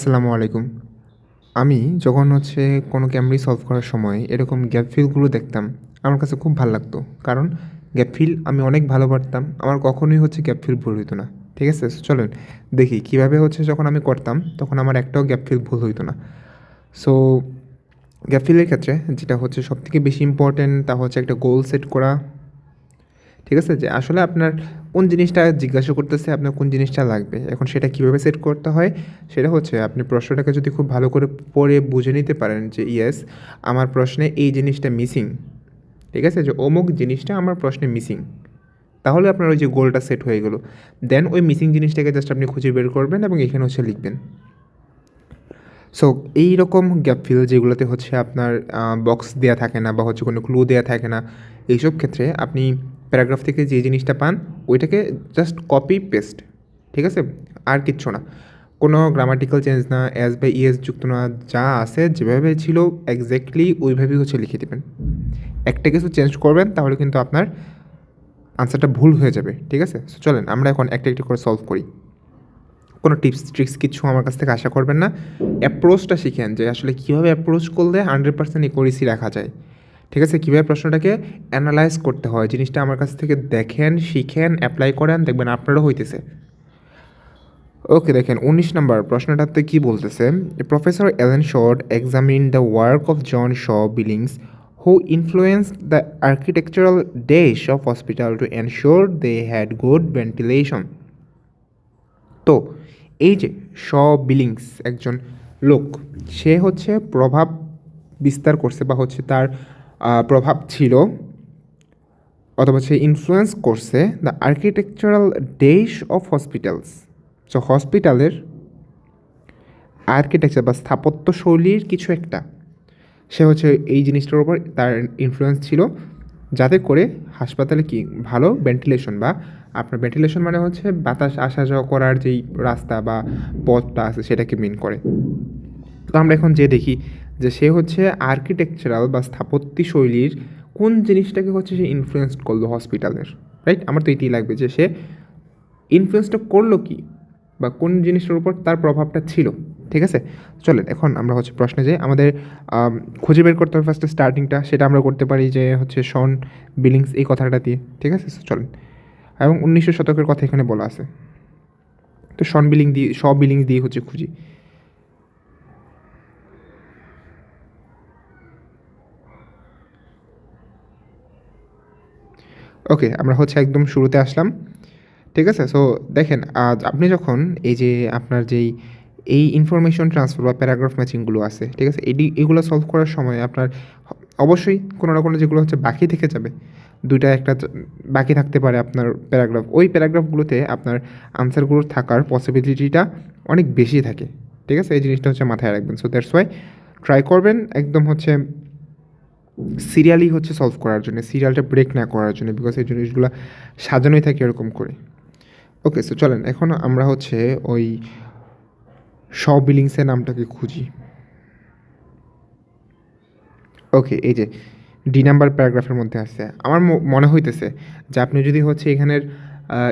আসসালামু আলাইকুম। আমি যখন হচ্ছে কোনো ক্যামরি সলভ করার সময় এরকম গ্যাপ ফিলগুলো দেখতাম, আমার কাছে খুব ভালো লাগতো। কারণ গ্যাপ ফিল আমি অনেক ভালো পারতাম, আমার কখনোই হচ্ছে গ্যাপ ফিল ভুল হইতো না। ঠিক আছে? চলুন দেখি, কীভাবে হচ্ছে যখন আমি করতাম, তখন আমার একটাও গ্যাপ ফিল ভুল হইতো না। সো গ্যাপ ফিলের ক্ষেত্রে যেটা হচ্ছে সবথেকে বেশি ইম্পর্ট্যান্ট তা হচ্ছে একটা গোল সেট করা ঠিক আছে? যে আসলে আপনার কোন জিনিসটা জিজ্ঞাসা করতেছে, আপনার কোন জিনিসটা লাগবে? এখন সেটা কীভাবে সেট করতে হয়? সেটা হচ্ছে আপনি প্রশ্নটাকে যদি খুব ভালো করে পড়ে বুঝে নিতে পারেন যে, ইয়েস, আমার প্রশ্নে এই জিনিসটা মিসিং। ঠিক আছে? যে অমুক জিনিসটা আমার প্রশ্নে মিসিং। তাহলে আপনার ওই যে গোলটা সেট হয়ে গেলো। দেন ওই মিসিং জিনিসটাকে জাস্ট আপনি খুঁজে বের করবেন এবং এখানে হচ্ছে লিখবেন। সো এই রকম গ্যাপ ফিল যেগুলোতে হচ্ছে আপনার বক্স দেওয়া থাকে না বা হচ্ছে কোনো ক্লু দেওয়া থাকে না, এইসব ক্ষেত্রে আপনি প্যারাগ্রাফ থেকে যে জিনিসটা পান, ওইটাকে জাস্ট কপি পেস্ট ঠিক আছে? আর কিচ্ছু না। কোনো গ্রামাটিক্যাল চেঞ্জ না অ্যাজ বাই ইএস যুক্ত না, যা আছে, যেভাবে ছিল এক্স্যাক্টলি ওইভাবেই হচ্ছে লিখে দেবেন। একটা কিছু চেঞ্জ করবেন, তাহলে কিন্তু আপনার আনসারটা ভুল হয়ে যাবে, ঠিক আছে? চলেন, আমরা এখন একটা একটা করে সলভ করি। কোনো টিপস ট্রিক্স কিছু আমার কাছ থেকে আশা করবেন না। অ্যাপ্রোচটা শিখেন, যে আসলে কীভাবে অ্যাপ্রোচ করলে হান্ড্রেড পার্সেন্ট ইকোরেসি রাখা যায়। ঠিক আছে? কীভাবে প্রশ্নটাকে অ্যানালাইজ করতে হয়? জিনিসটা আমার কাছ থেকে দেখেন, শিখেন অ্যাপ্লাই করেন, দেখবেন আপনারও হইতেছে। ওকে দেখেন, উনিশ নম্বর প্রশ্নটাতে কি বলতেছে? Professor Allen Short examine the work of John Shaw Billings who influence the architectural dash of hospital to ensure they had good ventilation তো, এই যে শ বিলিংস একজন লোক, সে হচ্ছে প্রভাব বিস্তার করছে বা হচ্ছে তার প্রভাব ছিল, অথবা সে ইনফ্লুয়েন্স করছে the architectural dash of hospitals so হসপিটালের আর্কিটেকচার বা স্থাপত্য শৈলীর কিছু একটা, সে হচ্ছে এই জিনিসটার উপর তার ইনফ্লুয়েন্স ছিল, যাতে করে হাসপাতালে কি ভালো ভেন্টিলেশন বা আপনার ভেন্টিলেশন মানে হচ্ছে বাতাস আসা যাওয়া করার যেই রাস্তা বা পথটা আছে সেটাকে মিন করে। তো আমরা এখন যে দেখি যে সে হচ্ছে আর্কিটেকচারাল বা স্থাপত্য শৈলীর কোন জিনিসটাকে হচ্ছে সে ইনফ্লুয়েন্স করল হসপিটালের রাইট আমার তো এটাই লাগবে যে সে ইনফ্লুয়েন্সটা করল কি বা কোন জিনিসটার উপর তার প্রভাবটা ছিল, ঠিক আছে? চলেন, এখন আমরা হচ্ছে প্রশ্নে যে আমাদের খুঁজে বের করতে হবে ফার্স্টে স্টার্টিংটা সেটা আমরা করতে পারি যে হচ্ছে শন বিলিংস এই কথাটা দিয়ে, ঠিক আছে? চলেন। এবং উনিশশো শতকের কথা এখানে বলা আছে। তো শন বিলিং দিয়ে শ বিলিংস দিয়ে হচ্ছে খুঁজি। ওকে আমরা হচ্ছে একদম শুরুতে আসলাম। ঠিক আছে? সো দেখেন, আজ আপনি যখন এই যে আপনার যেই, এই ইনফরমেশন ট্রান্সফার বা প্যারাগ্রাফ ম্যাচিংগুলো আছে, ঠিক আছে? এডি, এগুলো সলভ করার সময় আপনার অবশ্যই কোনো না কোনো যেগুলো হচ্ছে বাকি থেকে যাবে। দুইটা একটা বাকি থাকতে পারে আপনার প্যারাগ্রাফ ওই প্যারাগ্রাফগুলোতে আপনার আনসারগুলোর থাকার পসিবিলিটিটা অনেক বেশি থাকে। ঠিক আছে? এই জিনিসটা হচ্ছে মাথায় রাখবেন। সো দ্যাটস ওয়াই ট্রাই করবেন। একদম হচ্ছে সিরিয়ালি হচ্ছে সলভ করার জন্য, সিরিয়ালটা ব্রেক না করার জন্য বিকজ এই জিনিসগুলো সাজানোই থাকে এরকম করে। ওকে সো চলেন, এখন আমরা হচ্ছে ওই শ বিলিংসের নামটাকে খুঁজি। ওকে এই যে ডি নাম্বার প্যারাগ্রাফের মধ্যে আছে। আমার মনে হইতেছে যে আপনি যদি হচ্ছে এখানের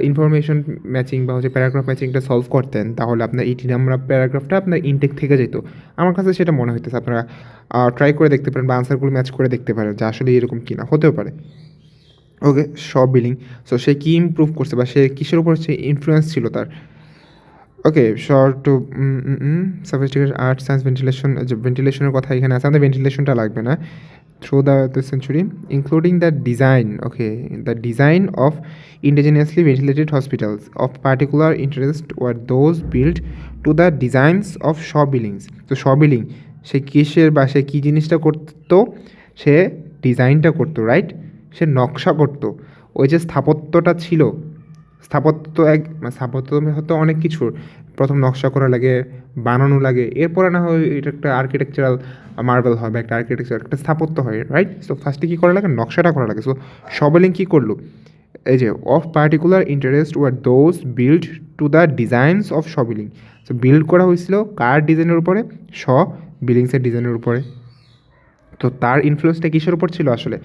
ইনফরমেশন ম্যাচিং বা হচ্ছে প্যারাগ্রাফ ম্যাচিংটা সলভ করতেন, তাহলে আপনার এই ডি নাম্বার প্যারাগ্রাফটা আপনার ইনটেক থেকে যেত। আমার কাছে সেটা মনে হইতেছে, আপনারা ট্রাই করে দেখতে পারেন বা আনসারগুলো ম্যাচ করে দেখতে পারেন যে আসলে এরকম কিনা, হতেও পারে। ওকে সব বিলিং সো সে কী ইমপ্রুভ করছে বা সে কিসের উপর সে ইনফ্লুয়েন্স ছিল তার? Okay short to sophisticate art science ventilation যে ভেন্টিলেশনের কথা এখানে আছে, আমাদের ভেন্টিলেশনটা লাগবে না। Through the the century including the design okay the design of indigenously ventilated hospitals of particular interest were those build to the designs of Shaw Billings তো শ বিলিং সে কিসের বা সে কী জিনিসটা করতো? সে ডিজাইনটা করতো রাইট সে নকশা করতো। ওই যে স্থাপত্যটা ছিল, স্থাপত্য এক মানে স্থাপত্য হয়তো অনেক কিছুর প্রথম নকশা করা লাগে, বানানো লাগে। এরপরে না হয় এটা একটা আর্কিটেকচারাল মার্বেল হয় বা একটা আর্কিটেকচার একটা স্থাপত্য হয় রাইট সো ফার্স্টে কী করা লাগে? নকশাটা করা লাগে। সো সবেলিং কী করল? এই যে of particular interest were those build to the designs of Shaw Billing. So build করা হয়েছিল কার ডিজাইনের উপরে? স বিলিংসের ডিজাইনের উপরে। তো তার ইনফ্লুয়েন্সটা কিসের উপর ছিল আসলে?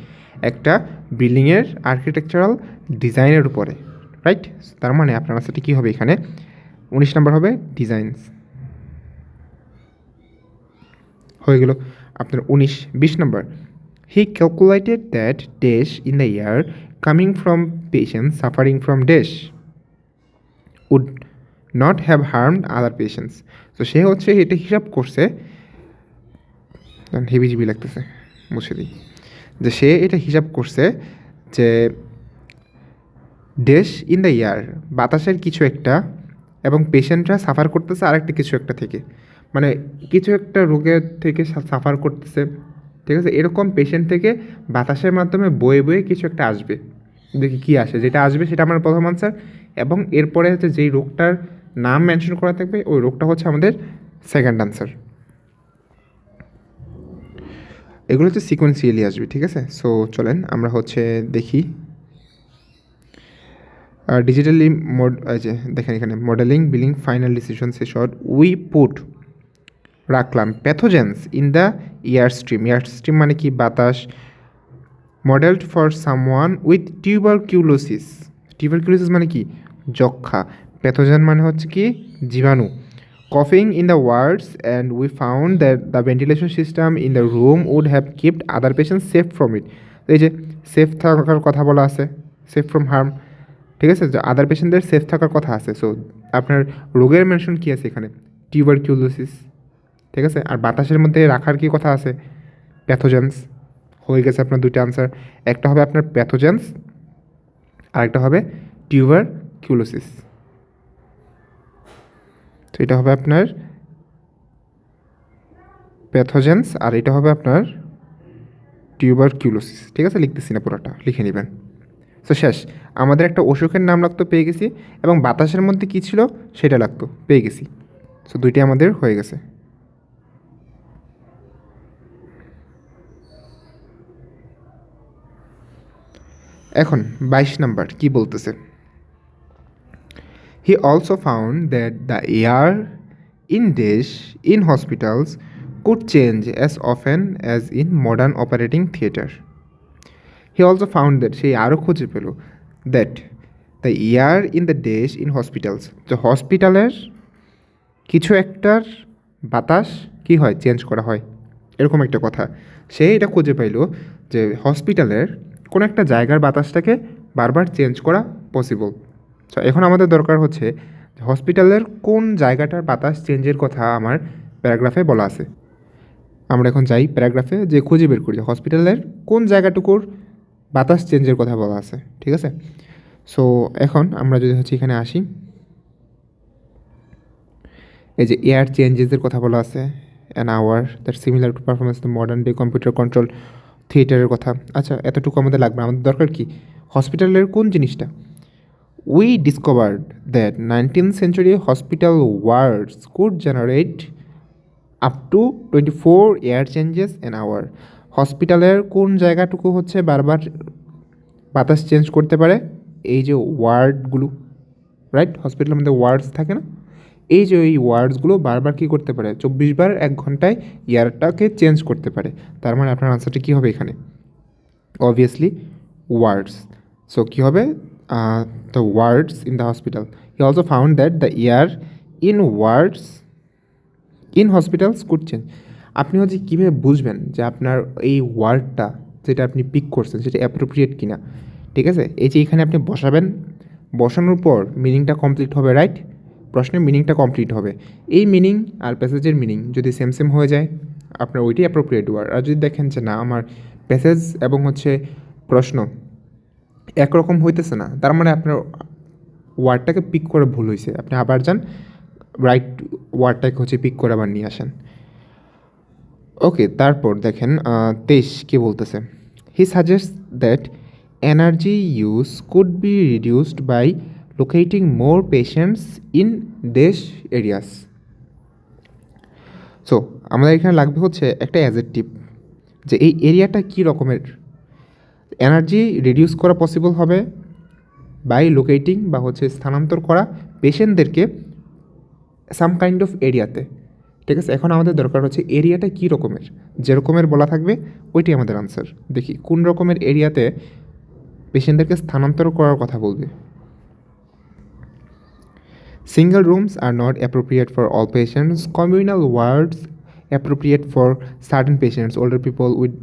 একটা বিল্ডিংয়ের আর্কিটেকচারাল ডিজাইনের উপরে রাইট তার মানে আপনার আনসারটি কী হবে এখানে? উনিশ নাম্বার হবে ডিজাইনস। হয়ে গেল আপনার উনিশ, বিশ number. He calculated that dash in the year coming from patient suffering from dash would not have harmed other patients তো সে হচ্ছে এটা হিসাব করছে। হেবিজিবি লাগতেছে, মুছে দিই। যে সে এটা হিসাব করছে যে ডেশ ইন দ্য ইয়ার বাতাসের কিছু একটা এবং পেশেন্টরা সাফার করতেছে আরেকটা কিছু একটা থেকে। মানে কিছু একটা রোগের থেকে সাফার করতেছে, ঠিক আছে? এরকম পেশেন্ট থেকে বাতাসের মাধ্যমে বয়ে বয়ে কিছু একটা আসবে। দেখি কী আসে। যেটা আসবে সেটা আমার প্রথম আনসার এবং এরপরে হচ্ছে যেই রোগটার নাম মেনশন করা থাকবে, ওই রোগটা হচ্ছে আমাদের সেকেন্ড আনসার এগুলো হচ্ছে সিকোয়েন্সিয়ালি আসবে, ঠিক আছে? সো চলেন আমরা হচ্ছে দেখি ডিজিটালি মোড যে দেখেন এখানে মডেলিং বিলিং ফাইনাল ডিসিশন সে শর্ট উই পুট রাখলাম pathogens in the air stream air stream মানে কি? বাতাস modelled for someone with tuberculosis tuberculosis মানে কি? যক্ষা প্যাথোজেন মানে হচ্ছে কি? জীবাণু, coughing in the wards and we found that the ventilation system in the room would have kept other patients safe from it, এই যে সেফ থাকার কথা বলা আছে সেফ ফ্রম হার্ম ঠিক আছে? আদার পেশেন্টদের সেফ থাকার কথা আছে। সো আপনার রোগের মেনশন কী আছে এখানে? টিউবারকিউলোসিস ঠিক আছে? আর বাতাসের মধ্যে রাখার কি কথা আছে? প্যাথোজেন্স হয়ে গেছে আপনার দুইটা আনসার একটা হবে আপনার প্যাথোজেন্স আরেকটা হবে টিউবার কিউলোসিস তো এটা হবে আপনার প্যাথোজেন্স আর এটা হবে আপনার টিউবার কিউলোসিস ঠিক আছে? লিখতেছি না পুরোটা, লিখে নেবেন। তো শেষ। আমাদের একটা অসুখের নাম লাগতো, পেয়ে গেছি। এবং বাতাসের মধ্যে কী ছিল? সেটা লাগতো, পেয়ে গেছি। সো দুইটি আমাদের হয়ে গেছে। এখন, বাইশ নাম্বার, কি বলতেছে? He also found that the air in dash in hospitals could change as often as in modern operating theatre he also found that সেই আরও খুঁজে পেল that the year in the dash in hospitals যে হসপিটালের কিছু একটার বাতাস কি হয়? চেঞ্জ করা হয়। এরকম একটা কথা। সে এটা খুঁজে পাইল যে হসপিটালের কোনো একটা জায়গার বাতাসটাকে বারবার চেঞ্জ করা পসিবল তো এখন আমাদের দরকার হচ্ছে হসপিটালের কোন জায়গাটার বাতাস চেঞ্জের কথা আমার প্যারাগ্রাফে বলা আছে। আমরা এখন যাই প্যারাগ্রাফে যে খুঁজে বের করি হসপিটালের কোন জায়গাটুকুর বাতাস চেঞ্জের কথা বলা আছে, ঠিক আছে? সো এখন আমরা যদি হচ্ছে এখানে আসি, এই যে এয়ার চেঞ্জেসের কথা বলা আছে an hour that similar to performance the modern day computer control থিয়েটারের কথা। আচ্ছা এতটুকু আমাদের লাগবে আমাদের দরকার কি? হসপিটালের কোন জিনিসটা? We discovered that nineteen century hospital wards could generate up to twenty four air changes an hour হসপিটালের কোন জায়গাটুকু হচ্ছে বারবার বাতাস চেঞ্জ করতে পারে? এই যে ওয়ার্ডগুলো রাইট হসপিটালের মধ্যে ওয়ার্ডস থাকে না? এই যে এই ওয়ার্ডসগুলো বারবার কী করতে পারে? চব্বিশ বার এক ঘন্টায় ইয়ারটাকে চেঞ্জ করতে পারে। তার মানে আপনার আনসারটা কী হবে এখানে? অবভিয়াসলি ওয়ার্ডস। সো কী হবে? The wards in the hospital he also found that the year in wards in hospitals could change আপনি হচ্ছে কীভাবে বুঝবেন যে আপনার এই ওয়ার্ডটা যেটা আপনি পিক করছেন সেটা অ্যাপ্রোপ্রিয়েট কিনা? ঠিক আছে? এই যে এখানে আপনি বসাবেন, বসানোর পর মিনিংটা কমপ্লিট হবে রাইট প্রশ্নের মিনিংটা কমপ্লিট হবে। এই মিনিং আর প্যাসেজের মিনিং যদি সেম সেম হয়ে যায়, আপনার ওইটাই অ্যাপ্রোপ্রিয়েট ওয়ার্ড আর যদি দেখেন যে না, আমার প্যাসেজ এবং হচ্ছে প্রশ্ন একরকম হইতেছে না, তার মানে আপনার ওয়ার্ডটাকে পিক করে ভুল হয়েছে আপনি আবার যান রাইট ওয়ার্ডটাকে হচ্ছে পিক করে আবার নিয়ে আসেন। ওকে তারপর দেখেন তেইশ, কী বলতেছে? He suggest that energy use could be reduced by locating more patients in দেশ এরিয়াস সো আমাদের এখানে লাগবে হচ্ছে একটা অ্যাজেক্টিভ যে এই এরিয়াটা কী রকমের? এনার্জি রিডিউস করা পসিবল হবে বাই লোকেটিং বা হচ্ছে স্থানান্তর করা পেশেন্টদেরকে সাম কাইন্ড অফ এরিয়াতে ঠিক আছে? এখন আমাদের দরকার হচ্ছে এরিয়াটা কী রকমের? যেরকমের বলা থাকবে, ওইটি আমাদের আনসার দেখি, কোন রকমের এরিয়াতে পেশেন্টদেরকে স্থানান্তর করার কথা বলবে? Single rooms are not appropriate for all patients communal wards appropriate for certain patients older people with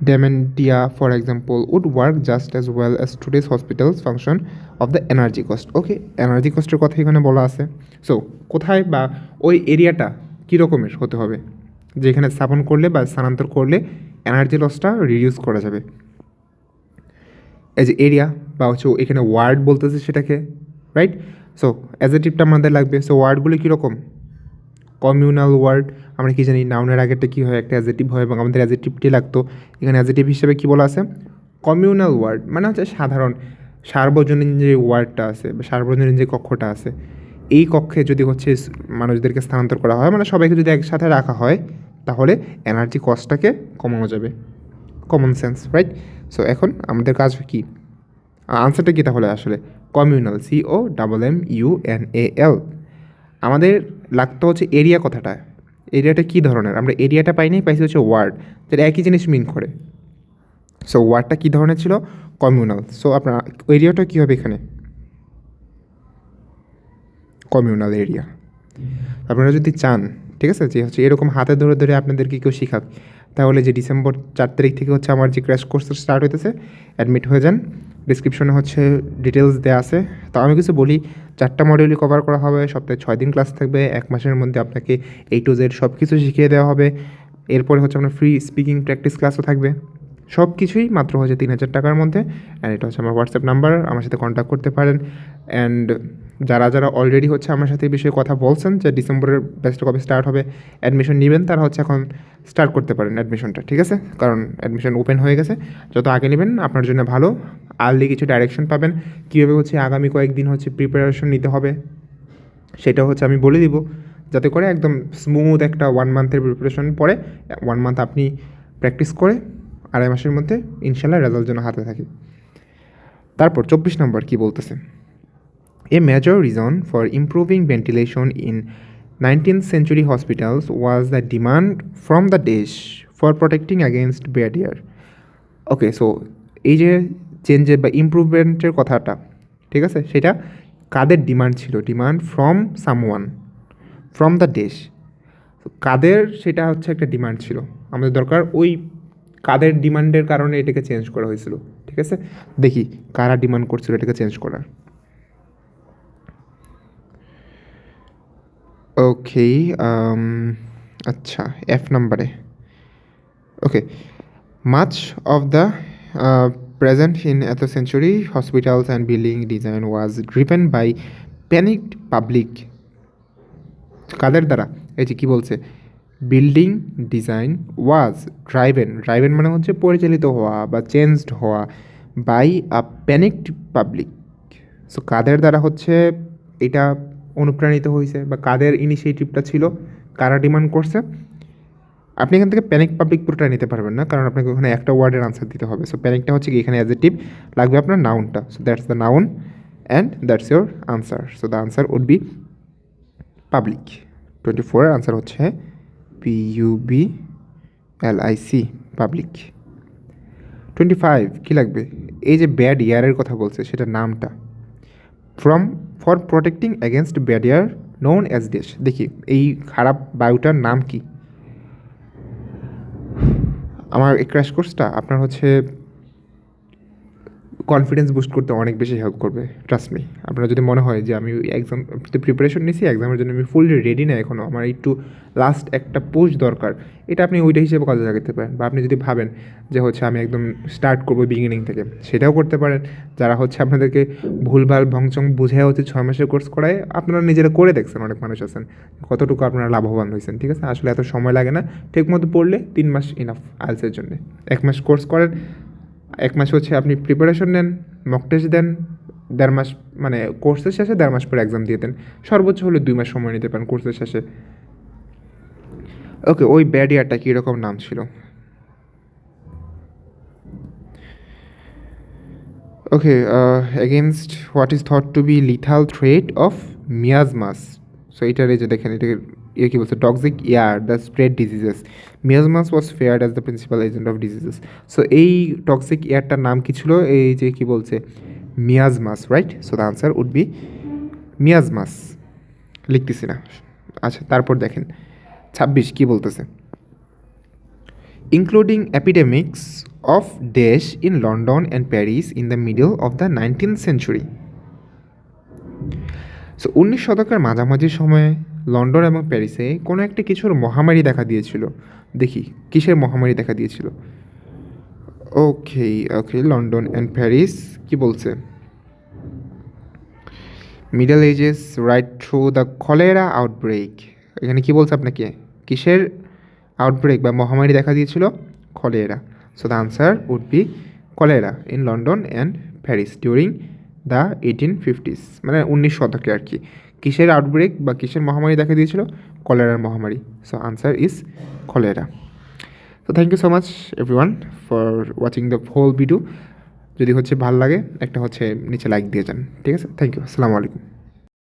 dementia for example, would work just as well as today's hospitals function of the energy cost. Okay energy কস্টের কথা এখানে বলা আছে। So কোথায় বা ওই এরিয়াটা কী রকমের হতে হবে? যেখানে স্থাপন করলে বা স্থানান্তর করলে এনার্জি লসটা রিডিউস করা যাবে। এজ এরিয়া বা হচ্ছে এখানে ওয়ার্ড বলতেছে সেটাকে রাইট সো অ্যাজেটিভটা আমাদের লাগবে। সো ওয়ার্ডগুলি কীরকম কমিউনাল ওয়ার্ড আমরা কি জানি নাউনের আগেরটা কী হয়, একটা অ্যাজেটিভ হয় এবং আমাদের অ্যাজেটিভটি লাগতো। এখানে অ্যাজেটিভ হিসেবে কী বলা আছে? কমিউনাল ওয়ার্ড মানে হচ্ছে সাধারণ, সার্বজনীন যে ওয়ার্ডটা আছে বা সার্বজনীন যে কক্ষটা আছে, এই কক্ষে যদি হচ্ছে মানুষদেরকে স্থানান্তর করা হয় মানে সবাইকে যদি একসাথে রাখা হয়, তাহলে এনার্জি কস্টটাকে কমানো যাবে। কমন সেন্স রাইট সো এখন আমাদের কাজ কী? আনসারটা কী তাহলে আসলে? Communal C O double M U N A L আমাদের লাগতো হচ্ছে এরিয়া কথাটা। এরিয়াটা কী ধরনের? আমরা এরিয়াটা পাইনি, পাইছি হচ্ছে ওয়ার্ড যেটা একই জিনিস মিন করে। সো ওয়ার্ডটা কী ধরনের ছিল? কমিউনাল সো আপনার এরিয়াটা কী হবে এখানে? কমিউনাল এরিয়া আপনারা যদি চান, ঠিক আছে? যে হচ্ছে এরকম হাতে ধরে ধরে আপনাদেরকে কেউ শেখাক, তাহলে যে ডিসেম্বর চার তারিখ থেকে হচ্ছে আমার যে ক্র্যাশ কোর্স স্টার্ট হইতেছে অ্যাডমিট হয়ে যান। ডিসক্রিপশনে হচ্ছে ডিটেলস দেওয়া আছে। তো আমি কিছু বলি, চারটা মডিউলই কভার করা হবে, সপ্তাহে ছয় দিন ক্লাস থাকবে, এক মাসের মধ্যে আপনাকে এই টু জেড সব কিছু শিখিয়ে দেওয়া হবে। এরপরে হচ্ছে আপনার ফ্রি স্পিকিং প্র্যাকটিস ক্লাসও থাকবে। সব কিছুই মাত্র হচ্ছে তিন হাজার টাকার মধ্যে। অ্যান্ড এটা হচ্ছে আমার হোয়াটসঅ্যাপ নাম্বার আমার সাথে কন্ট্যাক্ট করতে পারেন। অ্যান্ড যারা যারা অলরেডি হচ্ছে আমার সাথে এই বিষয়ে কথা বলছেন যে ডিসেম্বরের ব্যাচটা কবে স্টার্ট হবে অ্যাডমিশন নেবেন, তারা হচ্ছে এখন স্টার্ট করতে পারেন অ্যাডমিশনটা ঠিক আছে? কারণ অ্যাডমিশন ওপেন হয়ে গেছে। যত আগে নেবেন, আপনার জন্য ভালো। আর্লি কিছু ডাইরেকশন পাবেন। কীভাবে হচ্ছে আগামী কয়েকদিন হচ্ছে প্রিপারেশন নিতে হবে, সেটা হচ্ছে আমি বলে দিব। যাতে করে একদম স্মুথ একটা ওয়ান মান্থের প্রিপারেশন পরে ওয়ান মান্থ আপনি প্র্যাকটিস করে আড়াই মাসের মধ্যে ইনশাল্লাহ রেজাল্ট যেন হাতে থাকে। তারপর চব্বিশ নম্বর কি বলতেছে? A major reason for improving ventilation in nineteenth century hospitals was the demand from the dash for protecting against bad air okay so এই যে চেঞ্জের বা ইমপ্রুভমেন্টের কথাটা, ঠিক আছে? সেটা কাদের ডিমান্ড ছিল? Demand from someone from the dash কাদের সেটা হচ্ছে একটা ডিমান্ড ছিল? আমাদের দরকার ওই কাদের ডিমান্ডের কারণে এটাকে চেঞ্জ করা হয়েছিল, ঠিক আছে? দেখি কারা ডিমান্ড করছিল এটাকে চেঞ্জ করার। ওকে আচ্ছা এফ নাম্বারে ওকে of the uh, present in at the century hospitals and building design was driven by panicked public কাদের দ্বারা? এই যে কী বলছে? Building design was driven driven মানে হচ্ছে পরিচালিত হওয়া বা চেঞ্জড হওয়া by a panicked public so কাদের দ্বারা হচ্ছে এটা অনুপ্রাণিত হয়েছে বা কাদের ইনিশিয়েটিভটা ছিল, কারা ডিমান্ড করছে, আপনি এখান থেকে প্যানিক পাবলিক পুরোটা নিতে পারবেন না, কারণ আপনাকে ওখানে একটা ওয়ার্ডের আনসার দিতে হবে। সো প্যানিকটা হচ্ছে কি, এখানে অ্যাজেটিভ লাগবে আপনার নাউনটা so that's the noun and that's your answer so the answer would be public twenty ফোরের আনসার হচ্ছে P U B L I C public twenty five কী লাগবে? এই যে ব্যাড ইয়ারের কথা বলছে সেটা নামটা। From for protecting against barrier non as dash দেখি, এই খারাপ বায়ুটার নাম কি? আমার এই ক্র্যাশ কোর্সটা আপনার হচ্ছে কনফিডেন্স বুস্ট করতে অনেক বেশি হেল্প করবে ট্রাস্ট মি আপনার যদি মনে হয় যে আমি এক্সাম প্রিপারেশন নিয়েছি এক্সামের জন্য আমি ফুললি রেডি না এখনও আমার একটু লাস্ট একটা পোস্ট দরকার, এটা আপনি ওইটা হিসেবে কাজে লাগাতে পারেন। বা আপনি যদি ভাবেন যে হচ্ছে আমি একদম স্টার্ট করব বিগিনিং থেকে, সেটাও করতে পারেন। যারা হচ্ছে আপনাদেরকে ভুলভাল ভংচং বুঝে হচ্ছে ছয় মাসের কোর্স করায়, আপনারা নিজেরা করে দেখছেন, অনেক মানুষ আছেন, কতটুকু আপনারা লাভবান হয়েছেন, ঠিক আছে? আসলে এত সময় লাগে না ঠিক মতো পড়লে তিন মাস ইনাফ আইলসের জন্য। এক মাস কোর্স করেন এক মাস হচ্ছে আপনি প্রিপারেশন নেন মক টেস্ট দেন, দেড় মাস মানে কোর্সের শেষে দেড় মাস পরে এক্সাম দিয়ে দেন। সর্বোচ্চ হলে দুই মাস সময় নিতে পারেন কোর্সের শেষে। ওকে ওই ব্যাড ইয়ারটা কীরকম নাম ছিল? Okay against what is thought to be lethal threat of miasmas so এটার এই যে দেখেন, এটাকে ইয়ে কী বলছে? Toxic air the spread diseases miasmas was feared as the principal agent of diseases so এই টক্সিক এয়ারটার নাম কী ছিল? এই যে কী বলছে? Miasmas right so the answer would be miasmas লিখতেছি না। আচ্ছা তারপর দেখেন। ছাব্বিশ, কী বলতেছে? Including epidemics of dash in London and Paris in the middle of the nineteen century so উনিশ শতকের মাঝামাঝি সময়ে লন্ডন এবং প্যারিসে কোনো একটি কিছুর মহামারী দেখা দিয়েছিল। দেখি, কিসের মহামারী দেখা দিয়েছিল? Okay okay London and Paris, কি বলছে? Middle ages right through the cholera outbreak এখানে কি বলছে আপনাকে? কিসের আউটব্রেক বা মহামারী দেখা দিয়েছিল? Cholera so the answer would be cholera in London and Paris during the eighteen fifties মানে উনিশ শতকে আর কি। কিসের আউটব্রেক বা কিসের মহামারী দেখা দিয়েছিল? কলেরার মহামারী। সো আনসার ইজ কলেরা তো thank you so much everyone for watching the whole video যদি হচ্ছে ভালো লাগে, একটা হচ্ছে নিচে লাইক দিয়ে যান। ঠিক আছে? থ্যাংক ইউ আসসালামু আলাইকুম